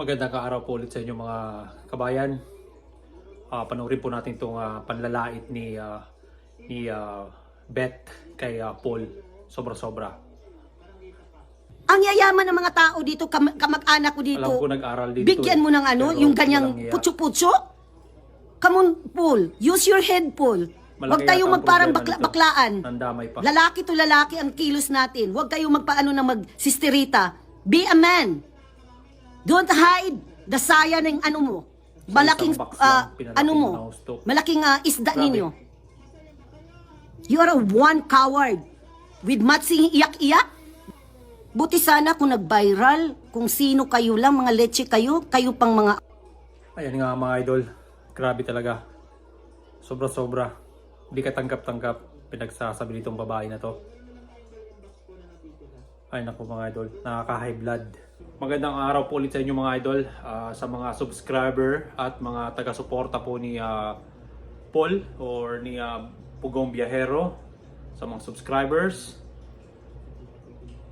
Magandang araw po ulit sa inyo mga kabayan. Ah, panoorin po natin itong ah, panlalait ni ah, ni ah, Beth kay ah, Paul. Sobra-sobra. Ang yayaman ng mga tao dito, kam- kamag-anak ko dito, Alam ko nag-aral dito. bigyan mo ng ano, yung ganyang putso-putso? Come on, Paul. Use your head, Paul. Malaki Huwag tayong magparang bakla- nito. baklaan. Nandamay pa. Lalaki to lalaki ang kilos natin. Huwag tayong magpaano na magsisterita. Be a man. Don't hide the saya ng ano mo. Malaking, pinalaki ano mo, malaking ah, isda Grabe. ninyo. You are a one coward. With matching iyak-iyak. Buti sana kung nag-viral, kung sino kayo lang, mga leche kayo, kayo pang mga Ayan nga mga idol. Grabe talaga. Sobra-sobra. Hindi ka tanggap-tanggap pinagsasabi nitong babae na to. Ay naku mga idol, nakaka-high blood. Magandang araw po ulit sa inyo mga idol, ah, sa mga subscriber at mga taga-suporta po ni ah, Paul or ni ah, Pugong Biyahero sa mga subscribers.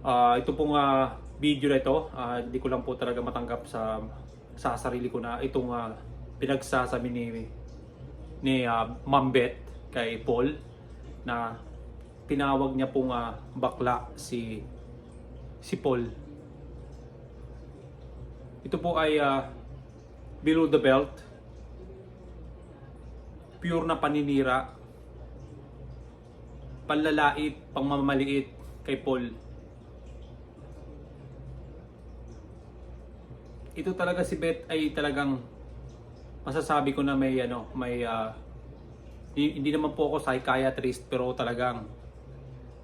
Ah, ito pong ah, video na ito, ah, hindi ko lang po talaga matanggap sa sa sarili ko na itong ah, pinagsasabi ni ni Ma'am Beth kay Paul na tinawag niya pong ah, bakla si si Paul. Ito po ay ah, below the belt. Pure na paninira. Panlalait, pangmamaliit kay Paul. ito talaga si Beth ay talagang masasabi ko na may ano, may di- hindi naman po ako psychiatrist pero talagang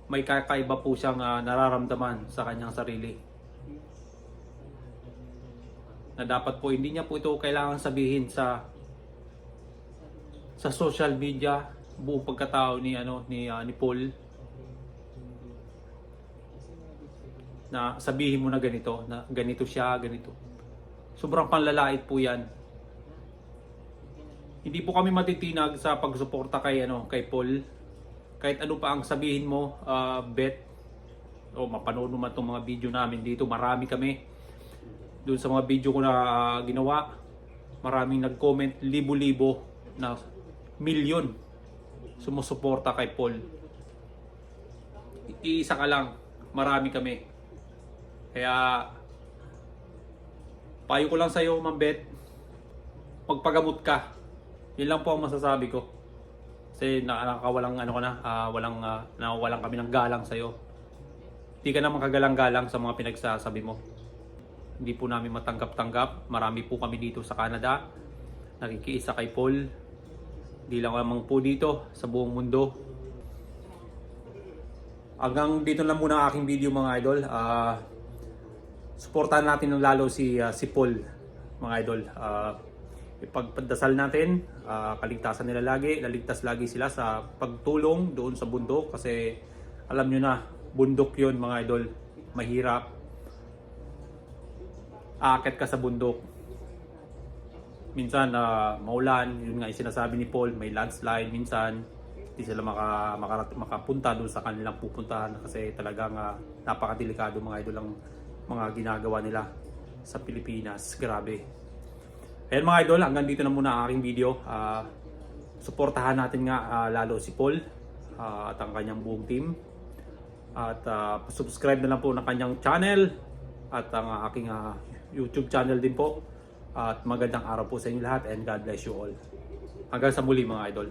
may kakaiba po siyang ah, nararamdaman sa kanyang sarili. Na dapat po hindi niya po ito kailangan sabihin sa sa social media buong pagkatao ni ano ni ah, ni Paul na sabihin mo na ganito, na ganito siya, ganito. Sobrang panlalait po 'yan. Hindi po kami matitinag sa pagsuporta kay ano, kay Paul. Kahit ano pa ang sabihin mo, ah, Bet, o mapanood mo man itong mga video namin dito, marami kami. Doon sa mga video ko na ah, ginawa, maraming nag-comment, libo-libo na milyon sumusuporta kay Paul. Iisa ka lang, marami kami. Kaya payo ko lang sa iyo, Ma'am Beth, magpagamot ka. Yun lang po ang masasabi ko. Kasi na- nakakawalang ano ko na, ah, walang ah, nawawalan kami ng galang sa iyo. Hindi ka na makagalang-galang sa mga pinagsasabi mo. Hindi po namin matanggap-tanggap. Marami po kami dito sa Canada. Nakikiisa kay Paul. Hindi lang lamang po dito, sa buong mundo. Hanggang dito lang muna ang aking video mga idol. Ah, suportahan natin ng lalo si ah, si Paul mga idol. Ah, ipagpadasal natin, ah, kaligtasan nila lagi, laligtas lagi sila sa pagtulong doon sa bundok kasi alam nyo na, bundok yon mga idol. Mahirap. Aakyat ka sa bundok. Minsan na maulan, yun nga yung sinasabi ni Paul, may landslide minsan. Hindi sila maka, maka, makapunta doon sa kanilang pupuntahan kasi talagang ah, napakadelikado mga idol ang mga ginagawa nila sa Pilipinas. Grabe. Ayan mga idol, hanggang dito na muna ang aking video. Ah, suportahan natin nga ah, lalo si Paul ah, at ang kanyang buong team. At ah, subscribe na lang po ng kanyang channel at ang ah, aking ah, YouTube channel din po. At magandang araw po sa inyo lahat and God bless you all. Hanggang sa muli mga idol.